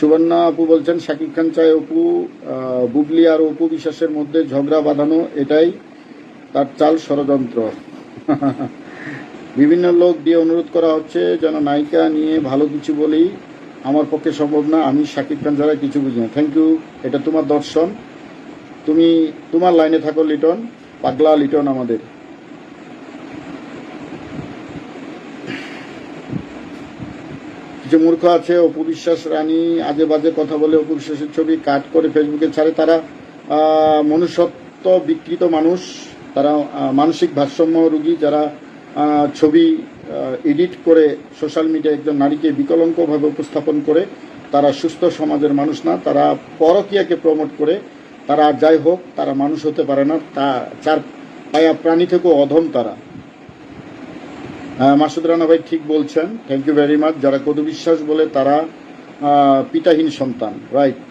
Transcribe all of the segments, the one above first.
সুবর্ণা আপু বলছেন, শাকিব খান চায় অপু বুবলি আর অপু বিশ্বাসের মধ্যে ঝগড়া বাঁধানো, এটাই তার চাল ষড়যন্ত্র। বিভিন্ন লোক দিয়ে অনুরোধ করা হচ্ছে যেন নায়িকা নিয়ে ভালো কিছু বলি। আমার পক্ষে সম্ভব না, আমি শাকিব খান ছাড়া কিছু বুঝি না। থ্যাংক ইউ এটা তোমার দর্শন। তুমি তোমার লাইনে থাকো, লিটন। পাগলা লিটন আমাদের। কিছু মূর্খ আছে, অপু বিশ্বাস রানী, আজে বাজে কথা বলে অপু বিশ্বাসের ছবি কাট করে ফেসবুকে ছাড়ে, তারা মনুষ্যত্ব বিকৃত মানুষ, তারা মানসিক ভারসাম্য রোগী, যারা ছবি এডিট করে সোশ্যাল মিডিয়ায় একজন নারীকে বিকলঙ্কভাবে উপস্থাপন করে, তারা সুস্থ সমাজের মানুষ না, তারা পরকীয়াকে প্রমোট করে, তারা যাই হোক, তারা মানুষ হতে পারে না, তা চার পায়া প্রাণী থেকেও অধম তারা। মাসুদ রানা ভাই ঠিক বলছেন। থ্যাংক ইউ ভেরি মাচ যারা কদু বিশ্বাস বলে তারা পিতাহীন সন্তান রাইট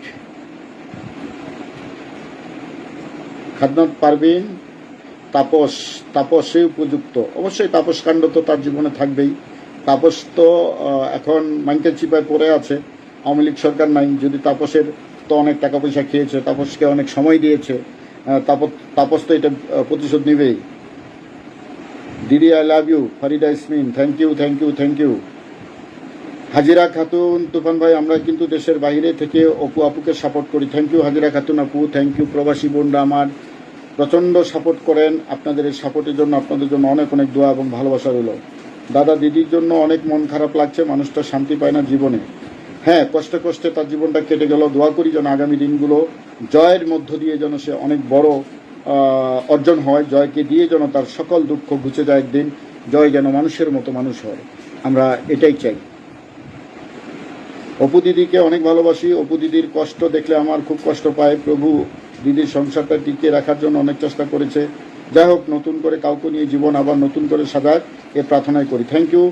খাদনাথ পারবিন তাপস, তাপসে উপযুক্ত। অবশ্যই তাপস কাণ্ড তো তার জীবনে থাকবেই। তাপস তো এখন মাইকেল চিপায় পড়ে আছে। আওয়ামী লীগ সরকার নাই। যদি তাপসের তো অনেক টাকা পয়সা খেয়েছে, তাপসকে অনেক সময় দিয়েছে তাপস তাপস তো এটা প্রতিশোধ নেবেই। দিদি I love you Farida Ismin thank you thank you thank you Hajira Khatun, Tufan ভাই, আমরা কিন্তু দেশের বাইরে থেকে অপু আপুকে সাপোর্ট করি। থ্যাংক ইউ হাজিরা খাতুন আপু থ্যাংক ইউ প্রবাসী বোনরা আমার। প্রচণ্ড সাপোর্ট করেন, আপনাদের এই সাপোর্টের জন্য আপনাদের জন্য অনেক অনেক দোয়া এবং ভালোবাসা রইল। দাদা দিদির জন্য অনেক মন খারাপ লাগছে, মানুষটা শান্তি পায় না জীবনে। হ্যাঁ কষ্টে কষ্টে তার জীবনটা কেটে গেল। দোয়া করি যেন আগামী দিনগুলো জয়ের মধ্য দিয়ে যেন সে অনেক বড় অর্জন হয়, জয়কে দিয়ে যেন তার সকল দুঃখ ঘুচে যায় একদিন, জয় যেন মানুষের মতো মানুষ হয়। আমরা এটাই চাই। অপু দিদিকে অনেক ভালোবাসি। অপু দিদির কষ্ট দেখলে আমার খুব কষ্ট পায়। প্রভু দিদির সংসারটা টিকিয়ে রাখার জন্য অনেক চেষ্টা করেছে। যাই হোক, নতুন করে কাউকে নিয়ে জীবন আবার নতুন করে সাজাক এ প্রার্থনাই করি। Thank you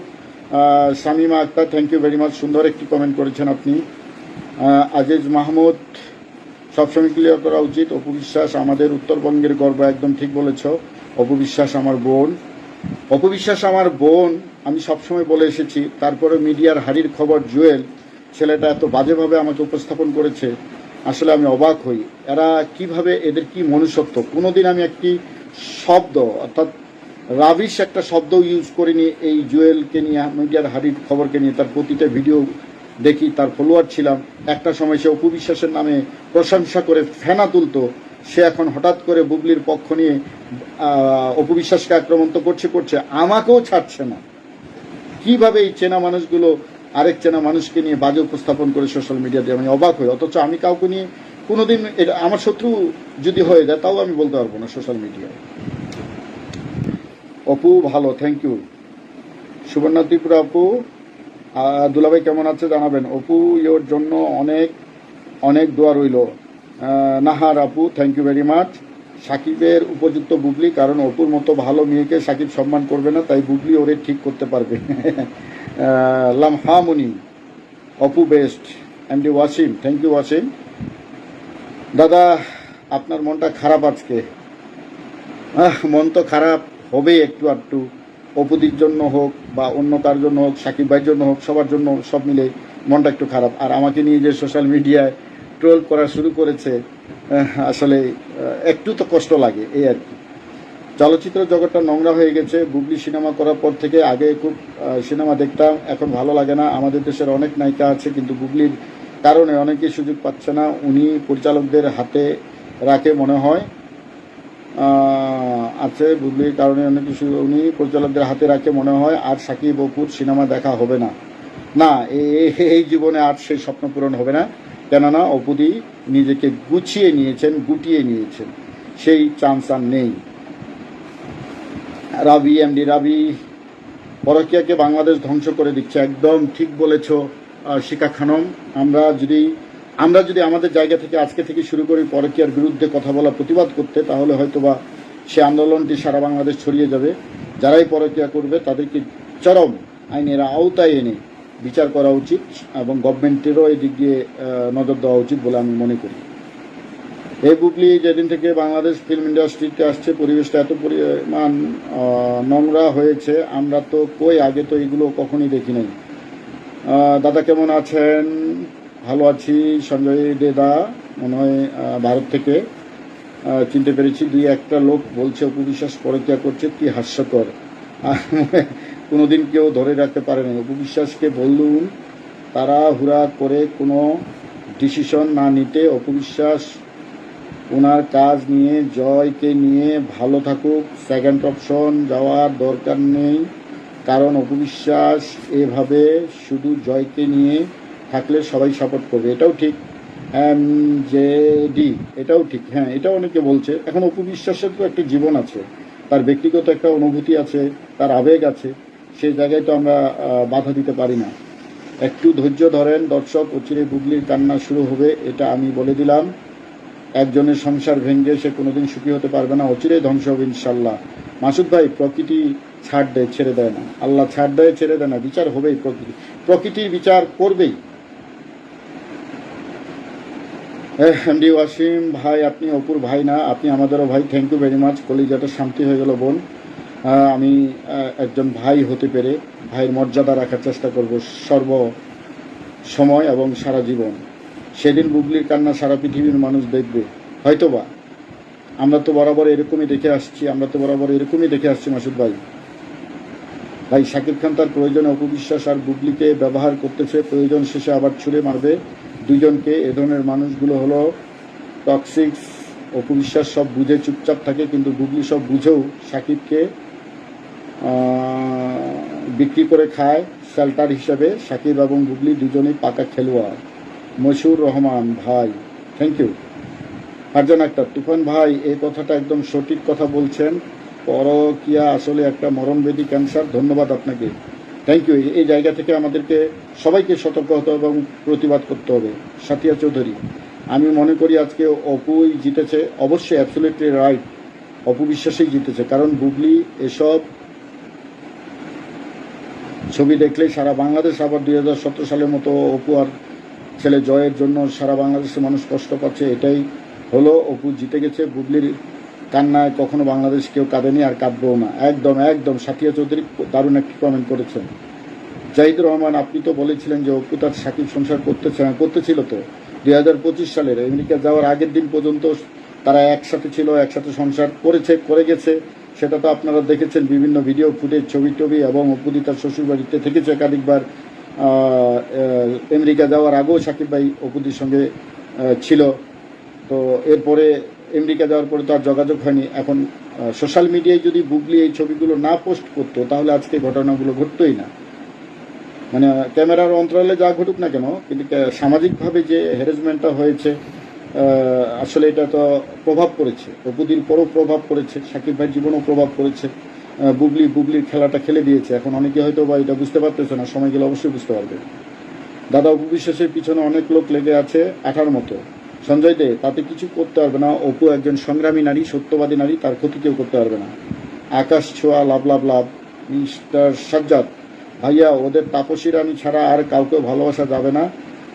Shamima Akter. Thank you very much সুন্দর একটি কমেন্ট করেছেন আপনি। আজিজ মাহমুদ সবসময় ক্লিয়ার করা উচিত। অপু বিশ্বাস আমাদের উত্তরবঙ্গের গর্ব, একদম ঠিক বলেছ। অপু বিশ্বাস আমার বোন। অপু বিশ্বাস আমার বোন, আমি সবসময় বলে এসেছি, তারপরে মিডিয়ার হাড়ির খবর জুয়েল, ছেলেটা এত বাজেভাবে আমাকে উপস্থাপন করেছে, আসলে আমি অবাক হই। এরা কীভাবে এদের কি মনুষ্যত্ব? কোনোদিন আমি একটি শব্দ, অর্থাৎ রাবিশ একটা শব্দ ইউজ করিনি এই জুয়েলকে নিয়ে, মিডিয়ার হাড়ির খবরকে নিয়ে, তার প্রতিটা ভিডিও দেখি তার ফলোয়ার ছিলাম। একটা সময় সে অপু বিশ্বাসের নামে প্রশংসা করে ফেনা তুলতো। সে এখন হঠাৎ করে বুবলির পক্ষ নিয়ে আহ, অপু বিশ্বাসকে আক্রমণ তো করছে করছে আমাকেও ছাড়ছে না। কীভাবে এই চেনা মানুষগুলো আরেক চেনা মানুষকে নিয়ে বাজে উপস্থাপন করে সোশ্যাল মিডিয়াতে আমি অবাক হই। অথচ আমি কাউকে নিয়ে কোনোদিন এটা আমার শত্রু যদি হয়ে যায় তাও আমি বলতে পারব না সোশ্যাল মিডিয়ায় অপু ভালো থ্যাংক ইউ সুবর্ণা ত্রিপুরা আহ, দুলাভাই কেমন আছে জানাবেন? অপু, ইয়োর জন্য অনেক অনেক দোয়া রইল। নাহার আপু থ্যাংক ইউ ভেরি মাচ সাকিবের উপযুক্ত বুবলি, কারণ অপুর মতো ভালো মেয়েকে সাকিব সম্মান করবে না, তাই বুবলি ওরে ঠিক করতে পারবে। লামহামুনি, Apu best M D Wasim thank you Wasim. দাদা, আপনার মনটা খারাপ আজকে। মন তো খারাপ, হবে একটু আধটু। অপুদির জন্য হোক বা অন্য কার জন্য হোক, সাকিব ভাইয়ের জন্য হোক, সবার জন্য সব মিলে মনটা একটু খারাপ। আর আমাকে নিয়ে যে সোশ্যাল মিডিয়ায় ট্রোল করা শুরু করেছে আসলে একটু তো কষ্ট লাগে, এই আর কি। চলচ্চিত্র জগৎটা নোংরা হয়ে গেছে, বুবলি সিনেমা করার পর থেকে আগে খুব সিনেমা দেখতাম, এখন ভালো লাগে না। আমাদের দেশের অনেক নায়িকা আছে, কিন্তু বুবলির কারণে অনেকেই সুযোগ পাচ্ছে না। উনি পরিচালকদের হাতে রাখে মনে হয়। আছে বুবলির কারণে অনেক কিছু উনি পরিচালকদের হাতে রাখে মনে হয়, আর সাকিব অপুর সিনেমা দেখা হবে না। না এই জীবনে আর সেই স্বপ্ন পূরণ হবে না। কেননা অপুদি নিজেকে গুছিয়ে নিয়েছেন, গুটিয়ে নিয়েছেন। সেই চান্স আর নেই। রাবি এমডি রাবি, পরকিয়াকে বাংলাদেশ ধ্বংস করে দিচ্ছে। একদম ঠিক বলেছ শিকা খানম। আমরা যদি আমরা যদি আমাদের জায়গা থেকে আজকে থেকে শুরু করি পরকিয়ার বিরুদ্ধে কথা বলা প্রতিবাদ করতে, তাহলে হয়তোবা সে আন্দোলনটি সারা বাংলাদেশ ছড়িয়ে যাবে। যারাই পরকিয়া করবে, তাদেরকে চরম আইনের আওতায় এনে বিচার করা উচিত এবং গভর্নমেন্টেরও এই দিক দিয়ে নজর দেওয়া উচিত বলে আমি মনে করি। এই বুবলি যেদিন থেকে বাংলাদেশ ফিল্ম ইন্ডাস্ট্রিতে আসছে, পরিবেশটা এত পরিমাণ নোংরা হয়েছে, আমরা তো কই আগে তো এগুলো কখনই দেখি নাই। দাদা কেমন আছেন? ভালো আছি, সঞ্জয় দেদা মনে হয় ভারত থেকে। চিনতে পেরেছি। দুই একটা লোক বলছে অপবিশ্বাস পরকিয়া করছে? কি হাস্যকর। কোনোদিন কেউ ধরে রাখতে পারে না অপবিশ্বাসকে বললুন তারা হুড়া করে কোনো ডিসিশন না নিতে অপবিশ্বাস ওনার কাজ নিয়ে, জয়কে নিয়ে ভালো থাকুক। সেকেন্ড অপশন যাওয়ার দরকার নেই। কারণ অপবিশ্বাস এভাবে শুধু জয়কে নিয়ে থাকলে সবাই সাপোর্ট করবে। এটাও ঠিক। জে ডি, এটাও ঠিক হ্যাঁ এটাও অনেকে বলছে। এখন অপবিশ্বাসের তো একটা জীবন আছে, তার ব্যক্তিগত একটা অনুভূতি আছে, তার আবেগ আছে সেই জায়গায় তো আমরা বাধা দিতে পারি না। একটু ধৈর্য ধরেন, দর্শক, অচিরে বুগলির কান্না শুরু হবে, এটা আমি বলে দিলাম। একজনের সংসার ভেঙে সে কোনোদিন সুখী হতে পারবে না, অচিরে ধ্বংস হবে ইনশাল্লাহ। মাসুদ ভাই, প্রকৃতি ছাড় দেয়, ছেড়ে দেয় না। আল্লাহ ছাড় দেয়, ছেড়ে দেয় না, বিচার হবেই প্রকৃতি। প্রকৃতির বিচার করবেই। এমডি ওয়াসিম, ভাই, আপনি অপুর ভাই না, আপনি আমাদেরও ভাই থ্যাংক ইউ ভেরি মাচ কলিজাটা শান্তি হয়ে গেল বোন। আমি একজন ভাই হতে পেরে ভাইয়ের মর্যাদা রাখার চেষ্টা করব সর্ব সময় এবং সারা জীবন। সেদিন বুবলির কান্না সারা পৃথিবীর মানুষ দেখবে। হয়তোবা, আমরা তো বরাবর এরকমই দেখে আসছি, আমরা তো বরাবর এরকমই দেখে আসছি, মাসুদ ভাই। ভাই, শাকিব খান তার প্রয়োজনে অপবিশ্বাস আর বুবলিকে ব্যবহার করতেছে, প্রয়োজন শেষে আবার ছুড়ে মারবে। দুইজনকে এ ধরনের মানুষগুলো হলো টক্সিক্স অপবিশ্বাস সব বুঝে চুপচাপ থাকে, কিন্তু গুগলি সব বুঝেও সাকিবকে বিক্রি করে খায় শেল্টার হিসেবে। সাকিব এবং গুগলি দুজনেই পাকা খেলোয়াড়। মশিউর রহমান, ভাই থ্যাংক ইউ ফারজান আক্তার তুফান ভাই, এই কথাটা একদম সঠিক কথা বলছেন। পরকিয়া আসলে একটা মরণবেদী ক্যান্সার ধন্যবাদ আপনাকে। থ্যাংক ইউ এই জায়গা থেকে আমাদেরকে সবাইকে সতর্ক হতে হবে এবং প্রতিবাদ করতে হবে। সাথিয়া চৌধুরী, আমি মনে করি আজকে অপুই জিতেছে। অবশ্যই অ্যাবসোলিউটলি রাইট অপু বিশ্বাসেই জিতেছে। কারণ বুবলি এসব ছবি দেখলেই সারা বাংলাদেশ আবার দুই হাজার সতেরো সালের মতো অপু আর ছেলে জয়ের জন্য সারা বাংলাদেশের মানুষ কষ্ট পাচ্ছে। এটাই হলো, অপু জিতে গেছে বুবলির কান্নায় কখনো বাংলাদেশ কেউ কাঁদেনি আর কাঁদবেও না। একদম একদম। সাথিয়া চৌধুরী দারুণ একটি কমেন্ট করেছেন। জাহিদুর রহমান, আপনি তো বলেছিলেন যে অপু তার সাকিব সংসার করতেছে করতেছিল তো। দুই হাজার পঁচিশ সালের আমেরিকা যাওয়ার আগের দিন পর্যন্ত তারা একসাথে ছিল, একসাথে সংসার করেছে, করে গেছে। সেটা তো আপনারা দেখেছেন। বিভিন্ন ভিডিও ফুটেজ ছবি টবি এবং অপুদি তার শ্বশুরবাড়িতে থেকেছে একাধিকবার। আমেরিকা যাওয়ার আগেও সাকিব ভাই অপুদির সঙ্গে ছিল। তো এরপরে আমেরিকা যাওয়ার পরে তো আর যোগাযোগ হয়নি। এখন সোশ্যাল মিডিয়ায় যদি বুবলি এই ছবিগুলো না পোস্ট করতো, তাহলে আজকে ঘটনাগুলো ঘটতোই না। মানে ক্যামেরার অন্তরালে যা ঘটুক না কেন, কিন্তু সামাজিকভাবে যে হ্যারাসমেন্টটা হয়েছে আসলে এটা তো প্রভাব পড়েছে। অপুদির পরও প্রভাব পড়েছে, সাকিব ভাইয়ের জীবনেও প্রভাব পড়েছে। বুবলি, বুবলির খেলাটা খেলে দিয়েছে। এখন অনেকে হয়তো বা এটা বুঝতে পারতেছে না, সময় গেলে অবশ্যই বুঝতে পারবে। দাদা উপবিশ্বাসের পিছনে অনেক লোক লেগে আছে আঠার মতো। সঞ্জয় দে, তাতে কিছু করতে পারবে না। অপু একজন সংগ্রামী নারী, সত্যবাদী নারী, তার ক্ষতি কেউ করতে পারবে না। আকাশ ছোঁয়া, লাভ লাভ লাভ। মিস্টার সাজ্জাদ, ভাইয়া, ওদের তাপসী রানী ছাড়া আর কাউকে ভালোবাসা যাবে না।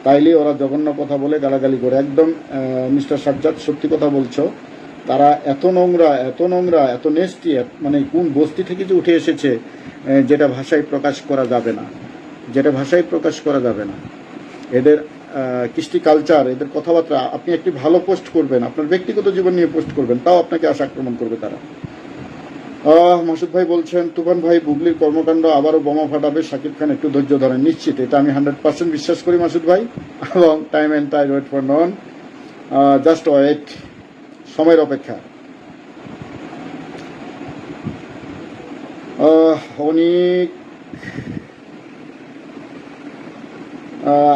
তাইলে ওরা জঘন্য কথা বলে গালাগালি করে। একদম মিস্টার সাজ্জাদ, সত্যি কথা বলছো। তারা এত নোংরা এত নোংরা, এত নেস্টি মানে কোন বস্তি থেকে যে উঠে এসেছে যেটা ভাষায় প্রকাশ করা যাবে না। যেটা ভাষায় প্রকাশ করা যাবে না। এদের কৃষ্টি কালচার এদের কথাবার্তা, আপনি একটি ভালো পোস্ট করবেন, আপনার ব্যক্তিগত জীবন নিয়ে পোস্ট করবেন, তাও আপনাকে আশা আক্রমণ করবে তারা। মাসুদ ভাই বলছেন, তুফান ভাই, বুবলির কর্মকাণ্ড আবারও বোমা ফাটাবে, শাকিব খান একটু ধৈর্য ধরেন, নিশ্চিত, এটা আমি হান্ড্রেড পার্সেন্ট বিশ্বাস করি মাসুদ ভাই, এবং time and time wait for non just wait সময়ের অপেক্ষা। অনেক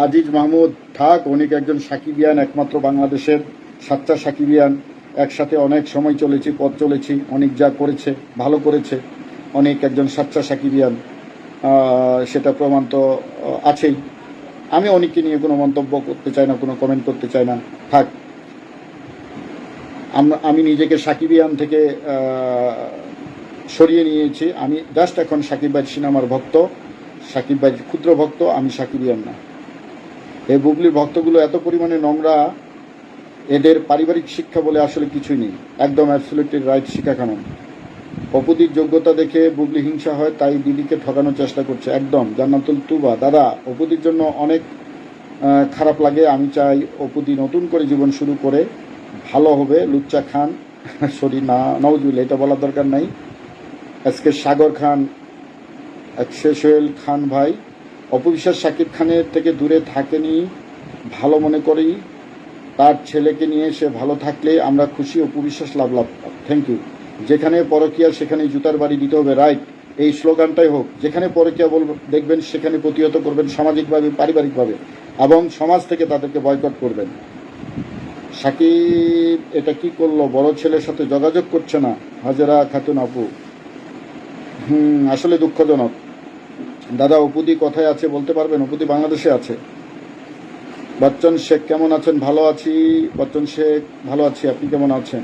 আজিজ মাহমুদ থাক অনেক একজন সাকিবিয়ান একমাত্র বাংলাদেশের সাচ্চা সাকিবিয়ান একসাথে অনেক সময় চলেছি, পথ চলেছি, অনেক যা করেছে, ভালো করেছে, অনেক একজন সাচ্চা সাকিবিয়ান সেটা প্রমাণ তো আছেই। আমি অনেককে নিয়ে কোনো মন্তব্য করতে চাই না, কোনো কমেন্ট করতে চাই না। থাক। আমি নিজেকে সাকিবিয়ান থেকে সরিয়ে নিয়েছি। আমি জাস্ট এখন সাকিব ভাই সিনেমার ভক্ত। সাকিব ভাই ক্ষুদ্র ভক্ত, আমি সাকিবিয়ান না। এই বুবলির ভক্তগুলো এত পরিমাণে নোংরা, এদের পারিবারিক শিক্ষা বলে আসলে কিছুই নেই। একদম অ্যাবসুলেটলি রাইট শিক্ষা কানুন অপুদির যোগ্যতা দেখে বুবলি হিংসা হয়, তাই দিদিকে ঠকানোর চেষ্টা করছে। একদম, জান্নাতুল তুবা। দাদা, অপুদির জন্য অনেক খারাপ লাগে। আমি চাই অপুদি নতুন করে জীবন শুরু করে, ভালো হবে, লুচ্চা খান। সরি, না নওজুল এটা বলার দরকার নাই। আজকে সাগর খান সোহেল খান ভাই অপবিশ্বাস শাকিব খানের থেকে দূরে থাকেনি, ভালো মনে করি। তার ছেলেকে নিয়ে সে ভালো থাকলে আমরা খুশি, অপবিশ্বাস লাভ লাভ থ্যাংক ইউ যেখানে পরকিয়া সেখানে জুতার বাড়ি দিতে হবে রাইট এই স্লোগানটাই হোক, যেখানে পরকিয়া বলব, দেখবেন সেখানে প্রতিহত করবেন সামাজিকভাবে, পারিবারিকভাবে, এবং সমাজ থেকে তাদেরকে বয়কট করবেন। সাকিব এটা কি করল? বড় ছেলের সাথে যোগাযোগ করছে না? হাজারা খাতুন আপু। হুম, আসলে দুঃখজনক। দাদা অপুদি কথায় আছে বলতে পারবেন? অপুদি বাংলাদেশে আছে। বচ্চন শেখ কেমন আছেন? ভালো আছি। বচ্চন শেখ, ভালো আছি। আপনি কেমন আছেন?